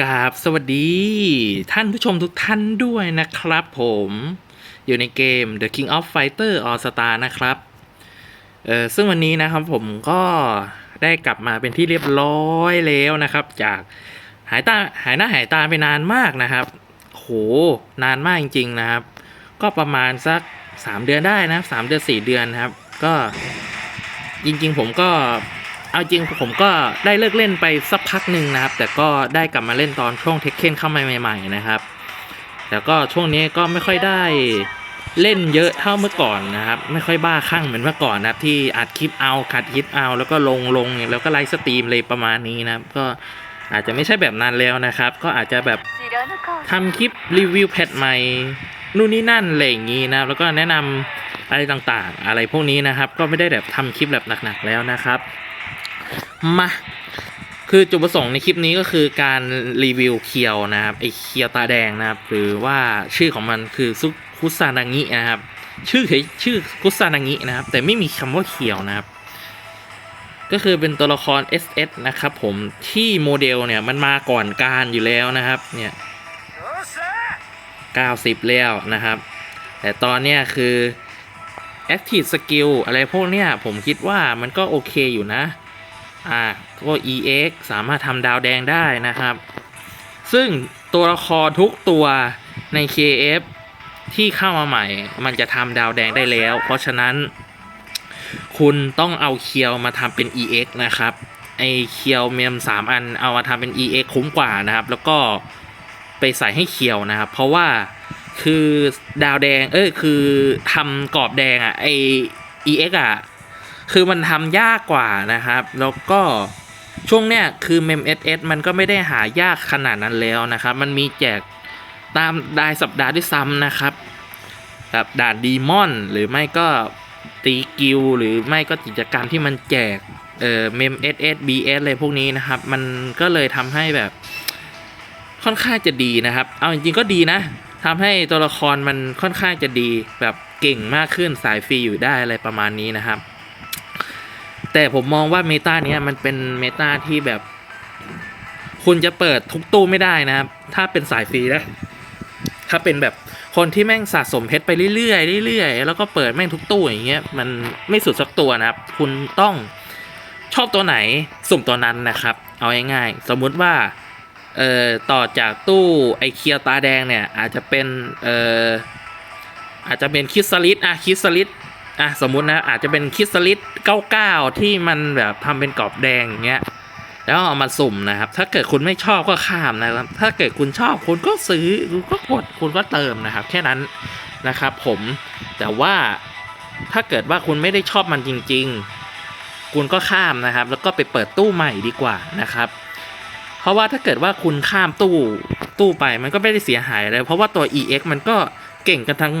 กราบสวัสดี ท่านผู้ชมทุกท่านด้วยนะครับผมอยู่ในเกม The King of Fighter All Star นะครับเออซึ่งวันนี้นะครับผมก็ได้กลับมาเป็นที่เรียบร้อยแล้วนะครับ จากหายตาหายหน้าหายตาไปนานมากนะครับ โห นานมากจริง ๆนะครับ ก็ประมาณสัก 3 เดือนได้นะครับ3เดือน 4 เดือนนะครับ ก็จริง ๆ ผมก็ เอาจริงผมก็ได้เลิกเล่นไปสักพักหนึ่งนะครับ แต่ก็ได้กลับมาเล่นตอนช่วงเทคเคนเข้ามาใหม่ๆนะครับ แต่ก็ช่วงนี้ก็ไม่ค่อยได้เล่นเยอะเท่าเมื่อก่อนนะครับ ไม่ค่อยบ้าคลั่งเหมือนเมื่อก่อนนะครับ ที่อัดคลิปเอาคัดคลิปเอา แล้วก็ลงลงแล้วก็ไลฟ์สตรีมเลยประมาณนี้นะครับ ก็อาจจะไม่ใช่แบบนั้นแล้วนะครับ ก็อาจจะแบบทำคลิปรีวิวแพทใหม่นู่นนี่นั่นอะไรอย่างนี้นะแล้วก็แนะนำอะไรต่างๆ อะไรพวกนี้นะครับ ก็ไม่ได้แบบทำคลิปแบบหนักๆแล้วนะครับ มาคือจุดประสงค์ในคลิปนี้ก็คือการรีวิวเคียวนะครับไอเคียวตาแดงนะครับ หรือว่าชื่อของมันคือซุคุซานางินะครับ ชื่อเฉยชื่อคุซานางินะครับ แต่ไม่มีคำว่าเคียวนะครับ ก็คือเป็นตัวละคร SS นะครับผมที่โมเดลเนี่ยมันมาก่อนการอยู่แล้วนะครับ เนี่ย90 แล้วนะครับ แต่ตอนเนี้ยคือ Active Skill อะไรพวกเนี้ยผมคิดว่ามันก็โอเคอยู่นะ อ่าก็ EX สามารถทำดาวแดงได้นะครับ ซึ่งตัวละครทุกตัวใน KF ที่เข้ามาใหม่ มันจะทำดาวแดงได้แล้ว เพราะฉะนั้น คุณต้องเอาเคียวมาทำเป็น EX นะครับไอเคียวเมมสามอันเอามาทำเป็น EX คุ้มกว่านะครับ แล้วก็ไปใส่ให้เคียวนะครับ เพราะว่าคือดาวแดง เอ้ยคือทำกรอบแดงอะไอ EX อะ คือมันทำยากกว่านะครับ แล้วก็ช่วงเนี้ยคือ m e m SS มันก็ไม่ได้หายากขนาดนั้นแล้วนะครับ มันมีแจกตามรายสัปดาห์ด้วยซ้ำนะครับแบบด่านดีมอน หรือไม่ก็ตีกิลหรือไม่ก็กิจกรรมที่มันแจกเอ่อเมม SS BS อะไรพวกนี้นะครับ มันก็เลยทำให้แบบค่อนข้างจะดีนะครับ เอาจริงๆก็ดีนะทำให้ตัวละครมันค่อนข้างจะดีแบบเก่งมากขึ้นสายฟรีอยู่ได้อะไรประมาณนี้นะครับ แต่ผมมองว่าเมตาเนี้ยมันเป็นเมตาที่แบบ คุณจะเปิดทุกตู้ไม่ได้นะครับ ถ้าเป็นสายฟรีนะถ้าเป็นแบบคนที่แม่งสะสมเพชรไปเรื่อยๆเรื่อยๆแล้วก็เปิดแม่งทุกตู้อย่างเงี้ยมันไม่สุดสักตัวนะครับ คุณต้องชอบตัวไหนสุ่มตัวนั้นนะครับ เอาง่ายๆสมมุติว่าเอ่อต่อจากตู้ไอเคียวตาแดงเนี่ยอาจจะเป็นเอ่ออาจจะเป็นคิสลิดอะคิสลิด อะสมมุตินะอาจจะเป็นคริสตัลิด99ที่มันแบบทำเป็นกรอบแดงอย่างเงี้ยแล้วเอามาสุ่มนะครับ ถ้าเกิดคุณไม่ชอบก็ข้ามนะครับ ถ้าเกิดคุณชอบคุณก็ซื้อคุณก็กดคุณก็เติมนะครับ แค่นั้นนะครับผมแต่ว่าถ้าเกิดว่าคุณไม่ได้ชอบมันจริง ๆ คุณก็ข้ามนะครับ แล้วก็ไปเปิดตู้ใหม่ดีกว่านะครับ เพราะว่าถ้าเกิดว่าคุณข้ามตู้ตู้ไปมันก็ไม่ได้เสียหายอะไรเพราะว่าตัว EX มันก็เก่งกันทั้ง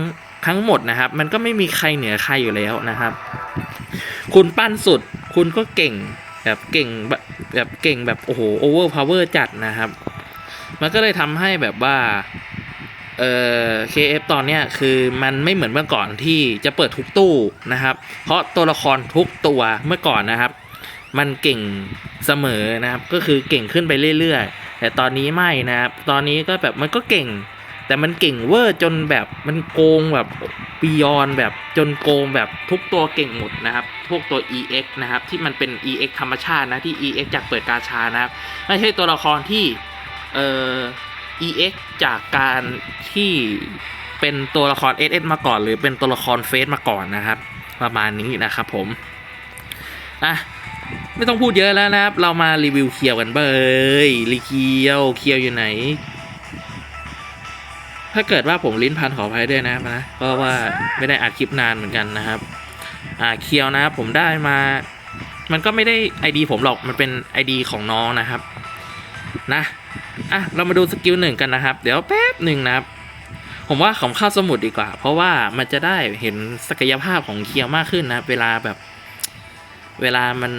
ทั้งหมดนะครับ มันก็ไม่มีใครเหนือใครอยู่แล้วนะครับ คุณปั้นสุดคุณก็เก่งแบบเก่งแบบแบบเก่งแบบโอ้โหโอเวอร์พาวเวอร์จัดนะครับ มันก็เลยทำให้แบบว่าเอ่อ KF ตอนเนี้ยคือมันไม่เหมือนเมื่อก่อนที่จะเปิดทุกตู้นะครับ เพราะตัวละครทุกตัวเมื่อก่อนนะครับ มันเก่งเสมอนะครับ ก็คือเก่งขึ้นไปเรื่อยๆ แต่ตอนนี้ไม่นะครับ ตอนนี้ก็แบบมันก็เก่ง แต่มันเก่งเวอร์จนแบบมันโกงแบบปียอนแบบจนโกงแบบทุกตัวเก่งหมดนะครับ พวกตัว EX นะครับ ที่มันเป็น EX ธรรมชาตินะที่ EX จากเปิดกาชานะครับ ไม่ใช่ตัวละครที่เอ่อ EX จากการที่เป็นตัวละคร SS มาก่อน หรือเป็นตัวละครเฟสมาก่อนนะครับ ประมาณนี้นะครับผมอะไม่ต้องพูดเยอะแล้วนะครับ เรามารีวิวเคียวกันเบยรีเคียวเคียวอยู่ไหน ถ้าเกิดว่าผมลิ้นพันขออภัยด้วยนะนะเพราะว่าไม่ได้อัดคลิปนานเหมือนกันนะครับ อ่าเคียวนะครับผมได้มา มันก็ไม่ได้ ID ผมหรอกมันเป็น ID ของน้องนะครับ นะอะเรามาดูสกิลหนึ่งกันนะครับ เดี๋ยวแป๊บหนึ่งนะครับ ผมว่าของข้าวสมุดดีกว่า เพราะว่ามันจะได้เห็นศักยภาพของเคียวมากขึ้นนะ เวลาแบบ เวลามัน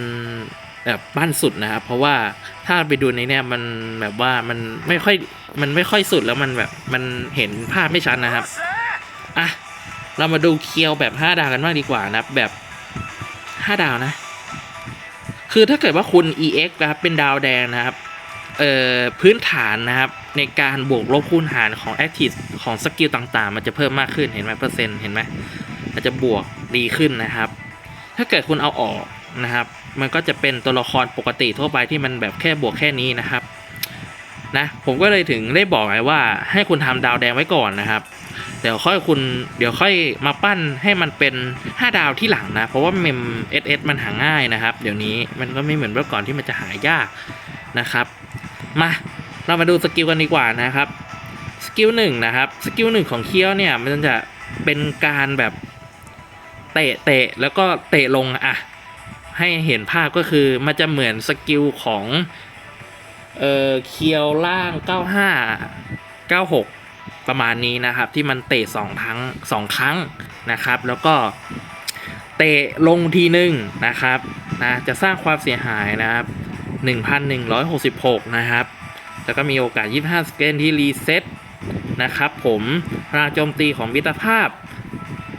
แบบบ้านสุดนะครับ เพราะว่าถ้าไปดูในเนี้ยมันแบบว่ามันไม่ค่อย ไม่ค่อยสุดแล้วมันแบบมันเห็นภาพไม่ชัดนะครับ อะ เรามาดูเคียวแบบห้าดาวกันบ้างดีกว่านะแบบห้าดาวนะ คือถ้าเกิดว่าคุณ EX นะครับเป็นดาวแดงนะครับ เอ่อพื้นฐานนะครับ ในการบวกลบคูณหารของ Active ของสกิลต่างๆ มันจะเพิ่มมากขึ้นเห็นไหมเปอร์เซ็นต์เห็นไหมมันจะบวกดีขึ้นนะครับ ถ้าเกิดคุณเอาออกนะครับ มันก็จะเป็นตัวละครปกติทั่วไปที่มันแบบแค่บวกแค่นี้นะครับ นะผมก็เลยถึงได้บอกไงว่าให้คุณทำดาวแดงไว้ก่อนนะครับ เดี๋ยวค่อยคุณเดี๋ยวค่อยมาปั้นให้มันเป็น 5 ดาวที่หลังนะ เพราะว่าเมม SS มันหาง่ายนะครับ เดี๋ยวนี้มันก็ไม่เหมือนเมื่อก่อนที่มันจะหายากนะครับ มาเรามาดูสกิลกันดีกว่านะครับสกิลหนึ่งนะครับสกิลหนึ่งของเคี้ยวเนี่ยมันจะเป็นการแบบเตะเตะแล้วก็เตะลงอะให้เห็นภาพก็คือมันจะเหมือนสกิลของ เออเคียวล่าง 95 96 ประมาณนี้นะครับ ที่มันเตะสองครั้งสองครั้งนะครับ แล้วก็เตะลงทีหนึ่งนะครับนะจะสร้างความเสียหายนะครับ 1,166 นะครับ แล้วก็มีโอกาส 25 สเกนที่รีเซ็ตนะครับผมพลังโจมตีของมิตรภาพ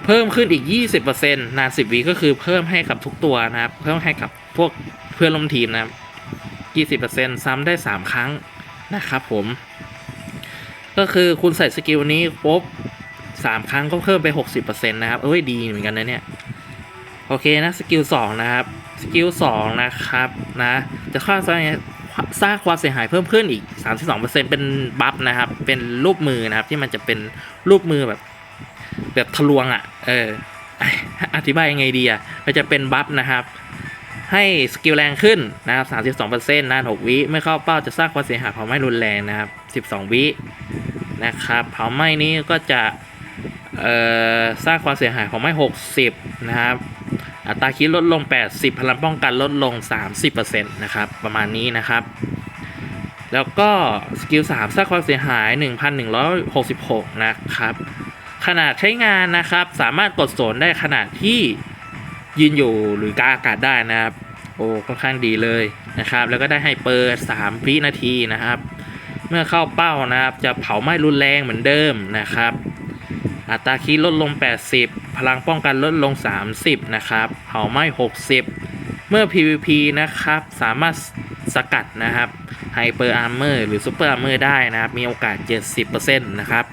เพิ่มขึ้นอีก 20%นาน10วิก็คือเพิ่มให้กับทุกตัวนะครับ เพิ่มให้กับพวกเพื่อนร่วมทีมนะครับ 20%ซ้ำได้ 3 ครั้งนะครับผม ก็คือคุณใส่สกิลนี้ปุ๊บ3ครั้งก็เพิ่มไป 60%นะครับ เอ้ยดีเหมือนกันนะเนี่ย โอเคนะสกิล2นะครับ สกิล2นะครับนะจะสร้างสร้างความเสียหายเพิ่มขึ้นอีก 32%เป็นบัฟนะครับ เป็นรูปมือนะครับที่มันจะเป็นรูปมือแบบแบบทะลวงอะ่ะ เออ อธิบายยังไงดีอะ่ะ มันจะเป็นบัฟนะครับ ให้สกิลแรงขึ้นนะครับ 32%นาน 6 วิไม่เข้าเป้าจะสร้างความเสียหายเผาไหม้รุนแรงนะครับ 12 วินะครับเผาไหม้นี้ก็จะเอ่อสร้างความเสียหายเผาไหม้ 60 นะครับอัตราคิดลดลง 80 พลังป้องกันลดลง 30%นะครับ ประมาณนี้นะครับ แล้วก็สกิล3สร้างความเสียหาย 1,166 นะครับ ขนาดใช้งานนะครับ สามารถกดโซนได้ขนาดที่ ยืนอยู่หรือกลาอากาศได้นะครับ โอ้ค่อนข้างดีเลยนะครับ แล้วก็ได้ไฮเปอร์3วินาทีนะครับ เมื่อเข้าเป้านะครับ จะเผาไหม้รุนแรงเหมือนเดิมนะครับ อัตราคีลดลง 80 พลังป้องกันลดลง 30 นะครับ เผาไหม้ 60 เมื่อ PVP นะครับ สามารถสกัดนะครับไฮเปอร์อาร์เมอร์หรือซูเปอร์อาร์เมอร์ได้นะครับ มีโอกาส 70%นะครับ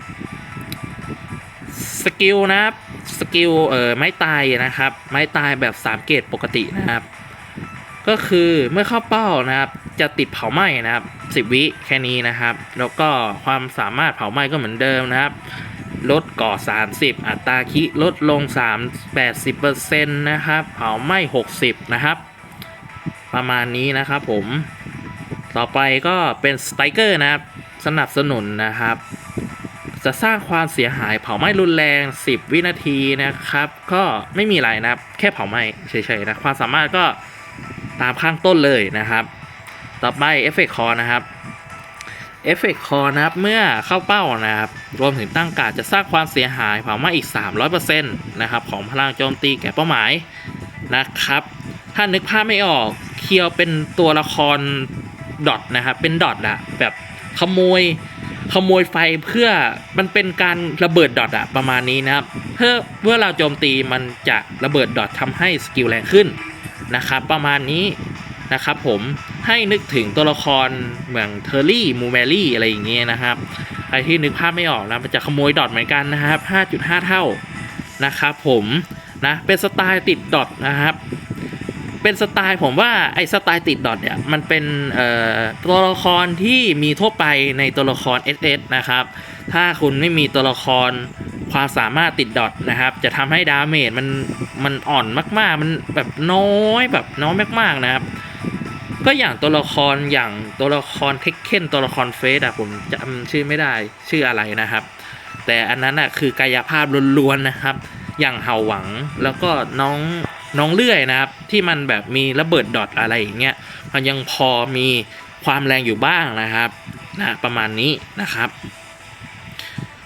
สกิลนะครับสกิลเอ่อไม้ตายนะครับ ไม้ตายแบบ3เกรดปกตินะครับ ก็คือเมื่อเข้าเป้านะครับ จะติดเผาไหม้นะครับ 10 วิแค่นี้นะครับ แล้วก็ความสามารถเผาไหม้ก็เหมือนเดิมนะครับลดก่อ 30 อัตราคิลดลง 3 80%นะครับ เผาไหม้ 60 นะครับ ประมาณนี้นะครับผม ต่อไปก็เป็นสไตรเกอร์นะครับ สนับสนุนนะครับ จะสร้างความเสียหายเผาไหม้รุนแรง 10 วินาทีนะครับ ก็ไม่มีอะไรนะครับ แค่เผาไหม้เฉยๆนะความสามารถก็ตามข้างต้นเลยนะครับ ต่อไปเอฟเฟกคอนะครับเอฟเฟกคอนะครับเมื่อเข้าเป้านะครับ รวมถึงตั้งกาดจะสร้างความเสียหายเผาไหม้อีก 300%นะครับของพลังโจมตีแก่เป้าหมายนะครับ ถ้านึกภาพไม่ออกเคียวเป็นตัวละครดอทนะครับเป็นดอทอะแบบขโมย ขโมยไฟเพื่อมันเป็นการระเบิดดอทอะประมาณนี้นะครับเพื่อเมื่อเราโจมตีมันจะระเบิดดอททำให้สกิลแรงขึ้นนะครับประมาณนี้นะครับผมให้นึกถึงตัวละครเหมือนเทอร์รี่มูแมรี่อะไรอย่างเงี้ยนะครับใครที่นึกภาพไม่ออกนะมันจะขโมยดอทเหมือนกันนะครับ 5.5 เท่านะครับผมนะเป็นสไตล์ติดดอทนะครับ เป็นสไตล์ผมว่าไอ้สไตล์ติดดอทเนี่ยมันเป็นตัวละครที่มีทั่วไปในตัวละคร SS นะครับ ถ้าคุณไม่มีตัวละครความสามารถติดดอทนะครับ จะทำให้ดาเมจมันมันอ่อนมากๆ มันแบบน้อยแบบน้อยมากๆนะครับ ก็อย่างตัวละครอย่างตัวละครเทคเคนตัวละครเฟสอะผมจำชื่อไม่ได้ชื่ออะไรนะครับ แต่อันนั้นอะคือกายภาพล้วนๆนะครับ อย่างเห่าหวังแล้วก็น้อง น้องเลื่อยนะครับ ที่มันแบบมีระเบิดดอทอะไรอย่างเงี้ยมันยังพอมีความแรงอยู่บ้างนะครับนะประมาณนี้นะครับ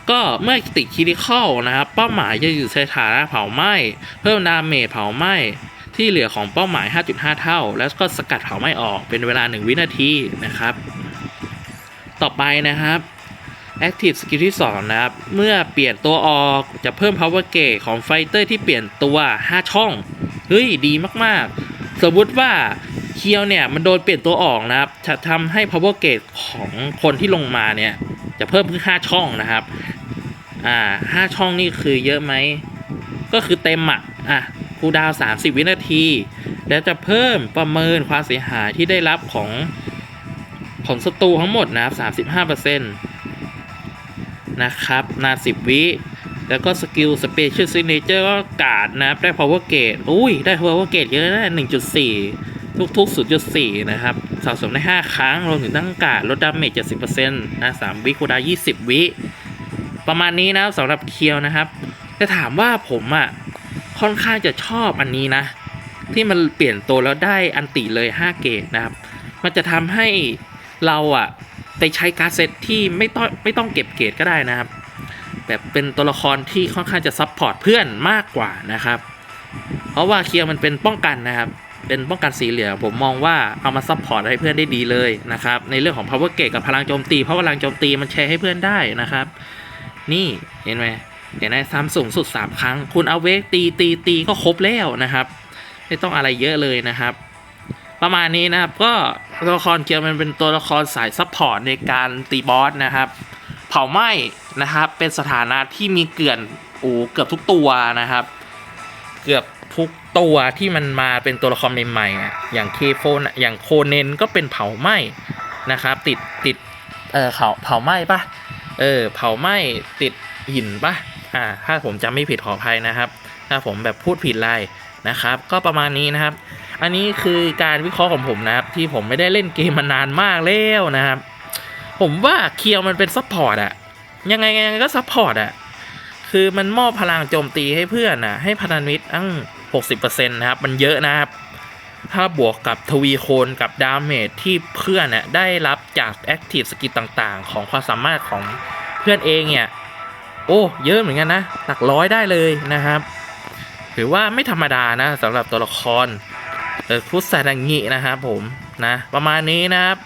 ก็เมื่อติดคิริคอลนะครับ เป้าหมายจะอยู่ในฐานะเผาไหม้เพิ่มดาเมจเผาไหม้ที่เหลือของเป้าหมาย 5.5 เท่า แล้วก็สกัดเผาไหม้ออกเป็นเวลา 1 วินาทีนะครับ ต่อไปนะครับ Active Skill ที่ 2 นะครับ เมื่อเปลี่ยนตัวออกจะเพิ่ม Power Gauge ของไฟเตอร์ที่เปลี่ยนตัว 5 ช่อง เฮ้ยดีมากๆ สมมติว่าเคียวเนี่ยมันโดนเปลี่ยนตัวออกนะครับ จะทำให้ power gate ของคนที่ลงมาเนี่ย จะเพิ่มขึ้น 5 ช่องนะครับ อ่าห้าช่องนี่คือเยอะไหม ก็คือเต็มอะอะคูดาว 30 วินาที แล้วจะเพิ่มประเมินความเสียหายที่ได้รับของของศัตรูทั้งหมดนะครับ 35%นะครับ นาน10 วิ แล้วก็สกิลสเปเชียลซิเนเจอร์ก็การ์ดนะครับ ได้ power gate อุ้ย ได้ power gate เยอะนะ1.4ทุกๆ 0.4 นะครับสะสมได้ 5 ครั้งรวมถึงตั้งการ์ดลดดาเมจ70%นะ3วิคูดาวน์20 วิ ประมาณนี้นะครับสำหรับเคียวนะครับแต่ถามว่าผมอะ่ะ ค่อนข้างจะชอบอันนี้นะ ที่มันเปลี่ยนตัวแล้วได้อันติเลย 5 เกตนะครับ มันจะทำให้เราอะ่ะไปใช้การเซตที่ไม่ต้องไม่ต้องเก็บเกตก็ได้นะครับ แบบเป็นตัวละครที่ค่อนข้างจะซับพอร์ตเพื่อนมากกว่านะครับ เพราะว่าเคียวมันเป็นป้องกันนะครับ เป็นป้องกันสีเหลืองผมมองว่าเอามาซับพอร์ตให้เพื่อนได้ดีเลยนะครับ ในเรื่องของ power gate กับพลังโจมตี เพราะพลังโจมตีมันแชร์ให้เพื่อนได้นะครับ นี่เห็นไหมเห็นไหมซ้ำสูงสุด 3 ครั้ง คุณเอาเวกตีตีตีก็ครบแล้วนะครับ ไม่ต้องอะไรเยอะเลยนะครับ ประมาณนี้นะครับก็ตัวละครเกียวมันเป็นตัวละครสายซัพพอร์ตในการตีบอสนะครับ เผาไหม้นะครับเป็นสถานะที่มีเกลื่อนโอ้เกือบทุกตัวนะครับ เกือบทุกตัวที่มันมาเป็นตัวละครใหม่ๆอย่างเคโฟนอย่างโคเนนก็เป็นเผาไหม้นะครับ ติดติดเออเขาเผาไหม้ปะเออเผาไหม้ติดหินปะอ่าถ้าผมจำไม่ผิดขออภัยนะครับ ถ้าผมแบบพูดผิดไรนะครับ ก็ประมาณนี้นะครับ อันนี้คือการวิเคราะห์ของผมนะครับ ที่ผมไม่ได้เล่นเกมมานานมากแล้วนะครับ ผมว่าเคียวมันเป็นซัพพอร์ตอะยังไงยังไงก็ซัพพอร์ตอะคือมันมอบพลังโจมตีให้เพื่อนอะให้พันธมิตรตั้ง60%นะครับ มันเยอะนะครับ ถ้าบวกกับทวีโคนกับดาเมจที่เพื่อนน่ะได้รับจากแอคทีฟสกิลต่างๆ ของความสามารถของเพื่อนเองเนี่ยโอ้เยอะเหมือนกันนะ หลักร้อยได้เลยนะครับ ถือว่าไม่ธรรมดานะสำหรับตัวละครเออคุซาดังงินะครับผมนะ ประมาณนี้นะครับ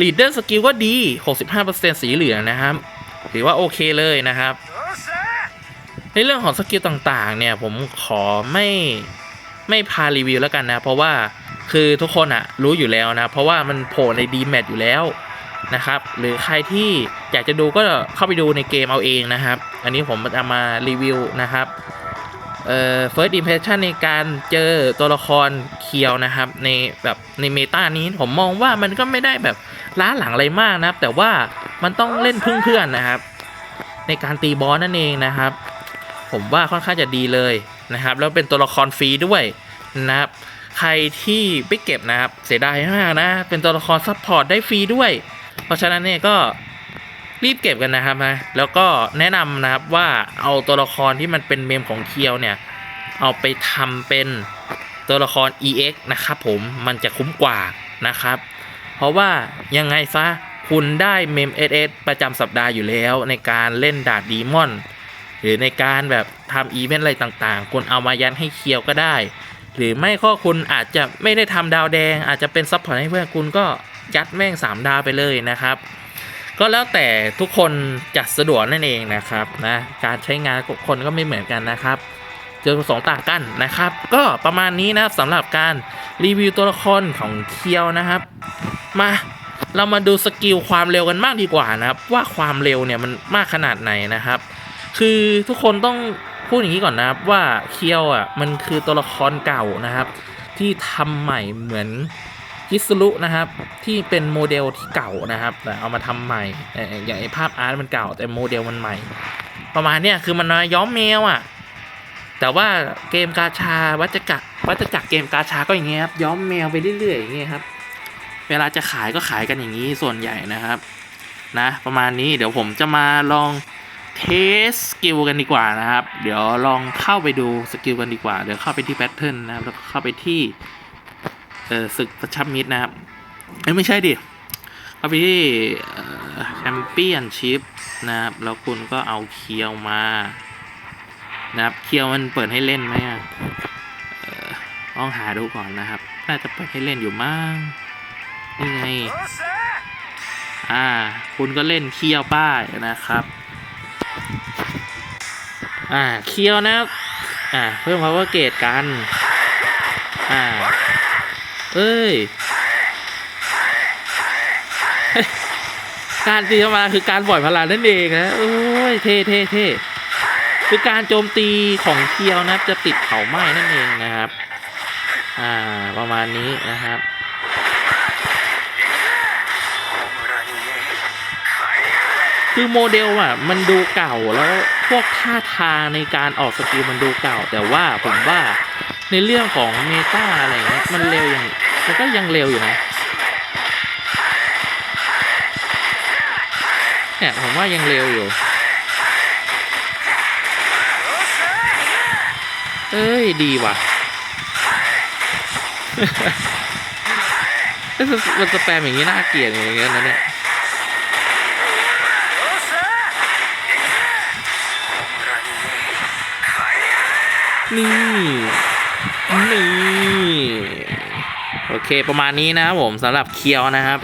ลีดเดอร์สกิลก็ดี 65%สีเหลืองนะครับ ถือว่าโอเคเลยนะครับ ในเรื่องของสกิลต่างๆ เนี่ย ผมขอไม่ไม่พารีวิวแล้วกันนะ เพราะว่าคือทุกคนอะรู้อยู่แล้วนะ เพราะว่ามันโผล่ในดีแมทอยู่แล้วนะครับ หรือใครที่อยากจะดูก็เข้าไปดูในเกมเอาเองนะครับ อันนี้ผมจะมารีวิวนะครับเอ่อ first impression ในการเจอตัวละครเคียวนะครับ ในแบบในเมตานี้ผมมองว่ามันก็ไม่ได้แบบ ล้าหลังอะไรมากนะครับ แต่ว่ามันต้องเล่นพึ่งเพื่อนนะครับ ในการตีบอสนั่นเองนะครับ ผมว่าค่อนข้างจะดีเลยนะครับ แล้วเป็นตัวละครฟรีด้วยนะครับใครที่ไม่เก็บนะครับ เสียดายมากนะ เป็นตัวละครซัพพอร์ตได้ฟรีด้วย เพราะฉะนั้นเนี่ยก็รีบเก็บกันนะครับนะแล้วก็แนะนำนะครับว่าเอาตัวละครที่มันเป็นเมมของเคียวเนี่ย เอาไปทำเป็นตัวละคร EX นะครับผมมันจะคุ้มกว่านะครับ เพราะว่ายังไงซะคุณได้เมม SS ประจำสัปดาห์อยู่แล้วในการเล่นดาดดีมอน หรือในการแบบทำอีเวนต์อะไรต่างๆ คุณเอามายันให้เคียวก็ได้ หรือไม่ก็คุณอาจจะไม่ได้ทำดาวแดง อาจจะเป็นซัพพอร์ตให้เพื่อนคุณก็ยัดแม่ง 3 ดาวไปเลยนะครับ ก็แล้วแต่ทุกคนจัดสะดวกนั่นเองนะครับนะการใช้งานคนก็ไม่เหมือนกันนะครับเจอประสงต่างกันนะครับ ก็ประมาณนี้นะครับสำหรับการรีวิวตัวละครของเคียวนะครับ มา เรามาดูสกิลความเร็วกันมากดีกว่านะครับ ว่าความเร็วเนี่ยมันมากขนาดไหนนะครับ คือทุกคนต้องพูดอย่างนี้ก่อนนะครับว่าเคียวอะมันคือตัวละครเก่านะครับ ที่ทำใหม่เหมือนฮิสรุนะครับ ที่เป็นโมเดลที่เก่านะครับ แต่เอามาทำใหม่อย่างไอภาพอาร์ตมันเก่า แต่โมเดลมันใหม่ ประมาณเนี้ยคือมันมาย้อมแมวอะแต่ว่าเกมกาชาวัจจักรวัจจักรเกมกาชาก็อย่างเงี้ยครับย้อมแมวไปเรื่อยๆอย่างเงี้ยครับ เวลาจะขายก็ขายกันอย่างนี้ส่วนใหญ่นะครับนะประมาณนี้เดี๋ยวผมจะมาลองเทสสกิลกันดีกว่านะครับ เดี๋ยวลองเข้าไปดูสกิลกันดีกว่า เดี๋ยวเข้าไปที่แพทเทิร์นนะครับแล้วก็เข้าไปที่เออศึกประชับมิตรนะครับเอ้ไม่ใช่ดิเข้าไปที่แชมเปี้ยนชิพนะครับแล้วคุณก็เอาเคียวมานะครับเคียวมันเปิดให้เล่นไหมอะเอ่อต้องหาดูก่อนนะครับ น่าจะเปิดให้เล่นอยู่มั้ง นี่ไง อ่า คุณก็เล่นเคียวป้ายนะครับ อ่าเคียวนะครับอ่า เพิ่ม power gate กัน อ่าเอเอ้ย การตีเข้ามาคือการปล่อยพลังนั่นเองนะโอ้ย เท่เท่เท่คือการโจมตีของเคียวนะครับ จะติดเผาไหม้นั่นเองนะครับ อ่า ประมาณนี้นะครับ คือโมเดลอะมันดูเก่าแล้วพวกท่าทางในการออกสกิลมันดูเก่า แต่ว่าผมว่าในเรื่องของเมตาอะไรเงี้ยมันเร็วอย่างมันก็ยังเร็วอยู่นะเนี่ยผมว่ายังเร็วอยู่ เอ้ยดีว่ะมันมันสแปมอย่างนี้น่าเกลียดอย่างเงี้ยนะเนี่ย นี่ นี่ โอเคประมาณนี้นะครับผมสำหรับเคียวนะครับ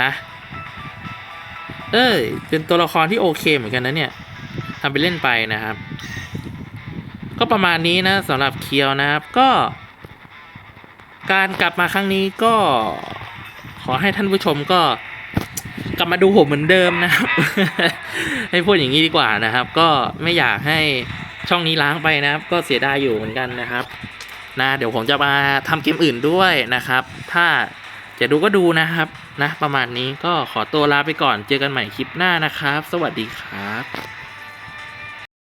นะ เอ้ย เป็นตัวละครที่โอเคเหมือนกันนะเนี่ยทำไปเล่นไปนะครับ ก็ประมาณนี้นะสำหรับเคียวนะครับก็ การกลับมาครั้งนี้ก็ ขอให้ท่านผู้ชมก็กลับมาดูผมเหมือนเดิมนะครับ ให้พูดอย่างนี้ดีกว่านะครับ ก็ไม่อยากให้ ช่องนี้ล้างไปนะครับ ก็เสียดายอยู่เหมือนกันนะครับนะเดี๋ยวผมจะมาทำเกมอื่นด้วยนะครับ ถ้าจะดูก็ดูนะครับนะประมาณนี้ก็ขอตัวลาไปก่อนเจอกันใหม่คลิปหน้านะครับ สวัสดีครับ